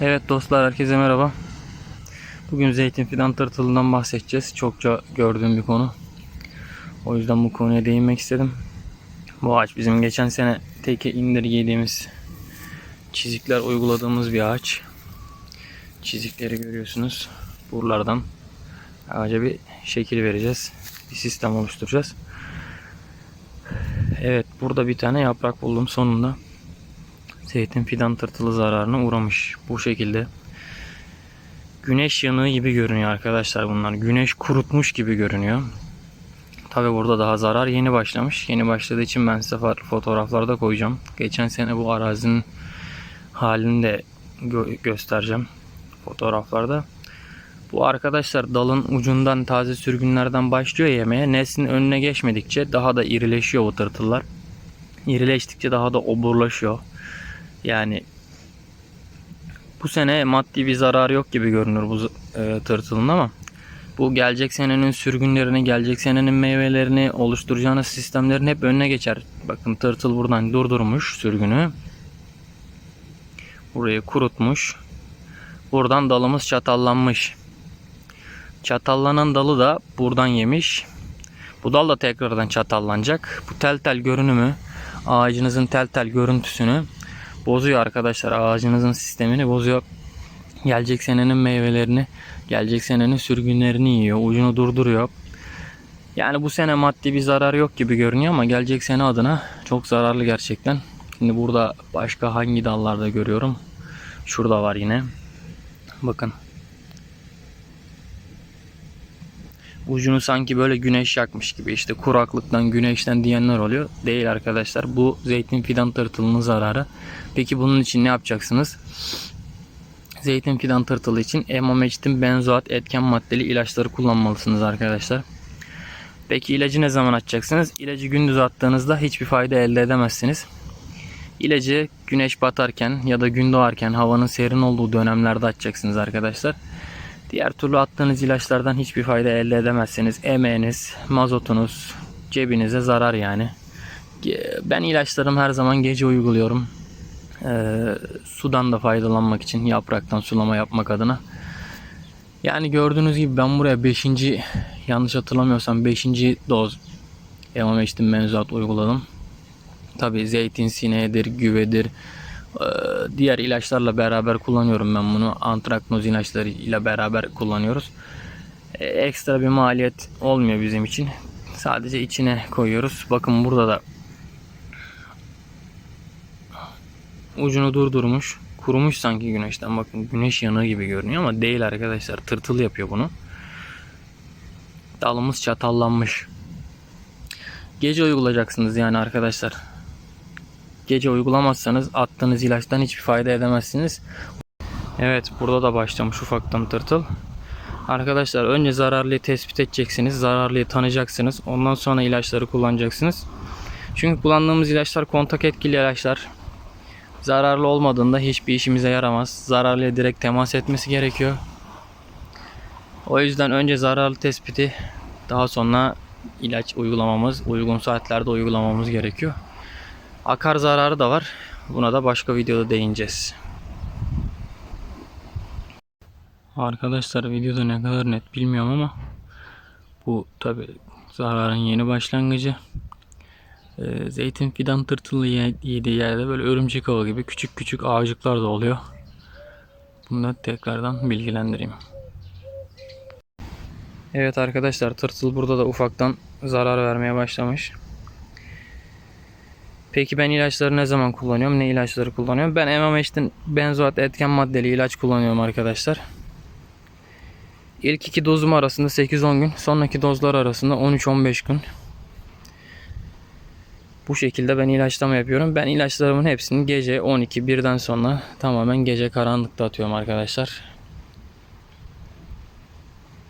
Evet dostlar herkese merhaba. Bugün zeytin fidan tırtılından bahsedeceğiz. Çokça gördüğüm bir konu. O yüzden bu konuya değinmek istedim. Bu ağaç bizim geçen sene teke indirgediğimiz çizikler uyguladığımız bir ağaç. Çizikleri görüyorsunuz. Buralardan ağaca bir şekil vereceğiz. Bir sistem oluşturacağız. Evet burada bir tane yaprak buldum sonunda zeytin fidan tırtılı zararına uğramış. Bu şekilde. Güneş yanığı gibi görünüyor arkadaşlar bunlar. Güneş kurutmuş gibi görünüyor. Tabi burada daha zarar yeni başlamış. Yeni başladığı için ben size fotoğraflarda koyacağım. Geçen sene bu arazinin halini de gö- göstereceğim fotoğraflarda. Bu arkadaşlar dalın ucundan taze sürgünlerden başlıyor yemeye. Neslin önüne geçmedikçe daha da irileşiyor bu tırtıllar. İrileştikçe daha da oburlaşıyor. Yani bu sene maddi bir zarar yok gibi görünür bu e, tırtılın ama bu gelecek senenin sürgünlerini, gelecek senenin meyvelerini oluşturacağınız sistemlerin hep önüne geçer. Bakın tırtıl buradan durdurmuş sürgünü. Burayı kurutmuş. Buradan dalımız çatallanmış. Çatallanan dalı da buradan yemiş. Bu dal da tekrardan çatallanacak. Bu tel tel görünümü, ağacınızın tel tel görüntüsünü bozuyor arkadaşlar. Ağacınızın sistemini bozuyor. Gelecek senenin meyvelerini, gelecek senenin sürgünlerini yiyor. Ucunu durduruyor. Yani bu sene maddi bir zarar yok gibi görünüyor ama gelecek sene adına çok zararlı gerçekten. Şimdi burada başka hangi dallarda görüyorum? Şurada var yine. Bakın. Ucunu sanki böyle güneş yakmış gibi işte kuraklıktan güneşten diyenler oluyor. Değil arkadaşlar. Bu zeytin fidan tırtılının zararı. Peki bunun için ne yapacaksınız? Zeytin fidan tırtılı için emamectin benzoat etken maddeli ilaçları kullanmalısınız arkadaşlar. Peki ilacı ne zaman atacaksınız? İlacı gündüz attığınızda hiçbir fayda elde edemezsiniz. İlacı güneş batarken ya da gün doğarken havanın serin olduğu dönemlerde atacaksınız arkadaşlar. Diğer türlü attığınız ilaçlardan hiçbir fayda elde edemezsiniz. Emeğiniz, mazotunuz cebinize zarar yani. Ben ilaçlarımı her zaman gece uyguluyorum. Ee, sudan da faydalanmak için yapraktan sulama yapmak adına. Yani gördüğünüz gibi ben buraya 5. yanlış hatırlamıyorsam 5. doz Emameçtin menzuat uyguladım. Tabi zeytin sineğidir, güvedir, diğer ilaçlarla beraber kullanıyorum ben bunu. Antraknoz ilaçları ile beraber kullanıyoruz. Ee, ekstra bir maliyet olmuyor bizim için. Sadece içine koyuyoruz. Bakın burada da ucunu durdurmuş. Kurumuş sanki güneşten. Bakın güneş yanığı gibi görünüyor ama değil arkadaşlar. Tırtıl yapıyor bunu. Dalımız çatallanmış. Gece uygulayacaksınız yani arkadaşlar. Gece uygulamazsanız attığınız ilaçtan hiçbir fayda edemezsiniz. Evet burada da başlamış ufaktan tırtıl. Arkadaşlar önce zararlıyı tespit edeceksiniz. Zararlıyı tanıyacaksınız. Ondan sonra ilaçları kullanacaksınız. Çünkü kullandığımız ilaçlar kontak etkili ilaçlar. Zararlı olmadığında hiçbir işimize yaramaz. Zararlıya direkt temas etmesi gerekiyor. O yüzden önce zararlı tespiti daha sonra ilaç uygulamamız, uygun saatlerde uygulamamız gerekiyor. Akar zararı da var. Buna da başka videoda değineceğiz. Arkadaşlar videoda ne kadar net bilmiyorum ama bu tabi zararın yeni başlangıcı. Ee, zeytin fidan tırtılı yediği yerde böyle örümcek ağı gibi küçük küçük ağacıklar da oluyor. Bunu da tekrardan bilgilendireyim. Evet arkadaşlar tırtıl burada da ufaktan zarar vermeye başlamış. Peki ben ilaçları ne zaman kullanıyorum? Ne ilaçları kullanıyorum? Ben Emameç'tin benzoat etken maddeli ilaç kullanıyorum arkadaşlar. İlk iki dozum arasında 8-10 gün. Sonraki dozlar arasında 13-15 gün. Bu şekilde ben ilaçlama yapıyorum. Ben ilaçlarımın hepsini gece 12-1'den sonra tamamen gece karanlıkta atıyorum arkadaşlar.